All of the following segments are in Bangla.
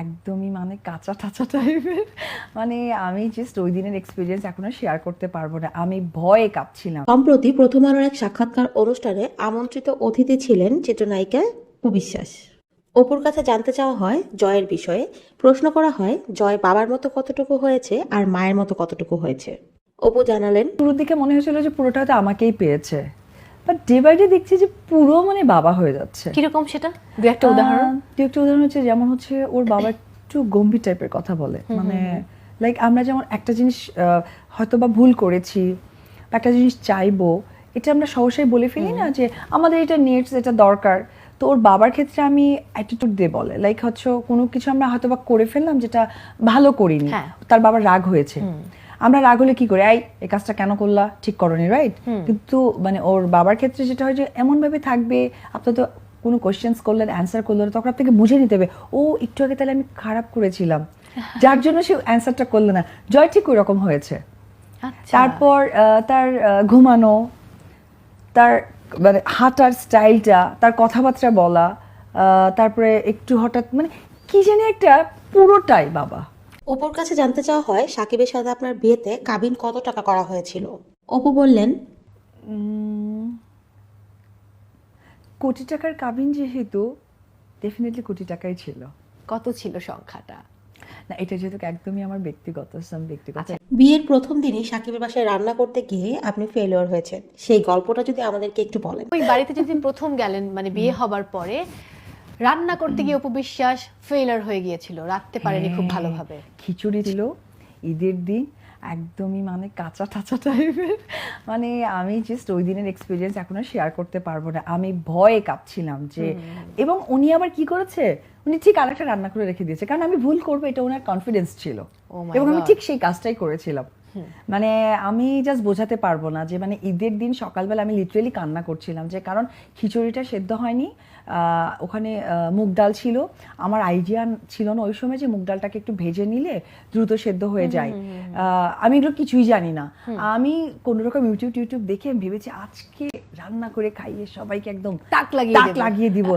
একদমই মানে কাঁচা টাচা টাইপের। মানে আমি জাস্ট ওই দিনের এক্সপিরিয়েন্স এখনও শেয়ার করতে পারব না। আমি ভয়ে কাঁপছিলাম। সম্প্রতি প্রথম আলোর এক সাক্ষাৎকার অনুষ্ঠানে আমন্ত্রিত অতিথি ছিলেন চিত্রনায়িকা উপবিশ্বাস অপুর কাছে জানতে চাওয়া হয় জয়ের বিষয়ে। প্রশ্ন করা হয় জয় বাবার মতো কতটুকু হয়েছে আর মায়ের মতো কতটুকু হয়েছে? অপু জানালেন শুরুর দিকে মনে হয়েছিল যে পুরোটা হয়তো আমাকেই পেয়েছে। বাট ডে বাই ডে দেখছি যে পুরো মানে বাবা হয়ে যাচ্ছে। কীরকম সেটা? দু একটা উদাহরণ। দু একটা উদাহরণ হচ্ছে যেমন হচ্ছে ওর বাবা একটু গম্ভীর টাইপের কথা বলে। মানে লাইক আমরা যেমন একটা জিনিস হয়তো বা ভুল করেছি একটা জিনিস চাইব এটা আমরা সহসাই বলে ফেলি না যে আমাদের এটা নেটস এটা দরকার। তো ওর বাবার ক্ষেত্রে আমি অ্যাটিটিউড দিয়ে বলে। লাইক হচ্ছে কোনো কিছু আমরা হয়তো বা করে ফেললাম যেটা ভালো করিনি। হ্যাঁ। তার বাবার রাগ হয়েছে। আমরা রাগ হলে কি করি? এই এই কাজটা কেন করলা? ঠিক করনি রাইট কিন্তু মানে ওর বাবার ক্ষেত্রে যেটা হয় যে এমন ভাবে থাকবে আপনার তো কোনো কোশ্চেন্স করলেন অ্যান্সার করলেন তখন আপনাকে বুঝে নিতে হবে। ও একটু আগে তাহলে আমি খারাপ করেছিলাম। যার জন্য সে অ্যান্সারটা করল না। জয় ঠিক ওই রকম হয়েছে। আচ্ছা। তারপর তার ঘুমানো তার মানে হাঁটার স্টাইলটা তার কথাবার্তা বলা তারপরে একটু হঠাৎ মানে কি জানি একটা পুরোটাই বাবা। অপুর কাছে জানতে চাওয়া হয় সাকিবের সাথে আপনার বিয়েতে কাবিন কত টাকা করা হয়েছিল? অপু বললেন কোটি টাকার কাবিন যেহেতু ডেফিনেটলি কোটি টাকাই ছিল। কত ছিল সংখ্যাটা? না এটা যেহেতু একদমই আমার ব্যক্তিগত ব্যক্তিগত। আচ্ছা। বিয়ের প্রথম দিনই সাকিবের বাসায় রান্না করতে গিয়ে আপনি ফেলিওর হয়েছেন। সেই গল্পটা যদি আমাদেরকে একটু বলেন। ওই বাড়িতে যেদিন প্রথম গেলেন মানে বিয়ে হবার পরে রান্না করতে গিয়ে উপবিশ্বাস ফেলার হয়ে গিয়েছিল। রাখতে পারেনি খুব হ্যাঁ, ভালোভাবে। খিচুড়ি ছিল ঈদের দিন একদমই মানে কাঁচা টাচা টাইপের। মানে আমি জাস্ট ওই দিনের এক্সপিরিয়েন্স এখনও শেয়ার করতে পারব না। আমি ভয়ে কাঁপছিলাম যে এবং উনি আবার কি করেছে? উনি ঠিক আরেকটা রান্না করে রেখে দিয়েছে। কারণ আমি ভুল করব এটা ওনার কনফিডেন্স ছিল। Oh এবং আমি ঠিক সেই কাজটাই করেছিলাম। মানে আমি জাস্ট বোঝাতে পারব না যে মানে ঈদের দিন সকালবেলা আমি লিটারেলি কান্না করছিলাম যে কারণ খিচুড়িটা সেদ্ধ হয়নি আহ, ওখানে আহ, মুগ ডাল ছিল। আমার আইডিয়া ছিল না ওই সময় যে মুগ ডালটাকে একটু ভেজে নিলে দ্রুত সেদ্ধ হয়ে যায়। আহ, আমি এগুলো কিছুই জানি না। আমি কোনোরকম ইউটিউব টিউটিউব দেখে আমি ভেবেছি আজকে রান্না করে খাইয়ে সবাইকে একদম তাক লাগিয়ে তাক লাগিয়ে দিব।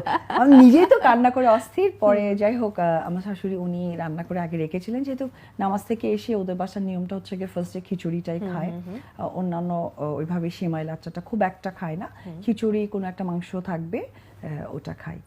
আমি নিজেই তো কান্না করে অস্থির। পরে যাই হোক আহ, আমার শাশুড়ি উনি রান্না করে আগে রেখেছিলেন। যেহেতু নামাজ থেকে এসে ওদের বাসার নিয়মটা হচ্ছে গিয়ে ফার্স্টে খিচুড়িটাই খায়। অন্যান্য ওইভাবে সিমাই লাচ্চাটা খুব একটা খায় না। খিচুড়ি কোনো একটা মাংস থাকবে আহ, ওটা খাই।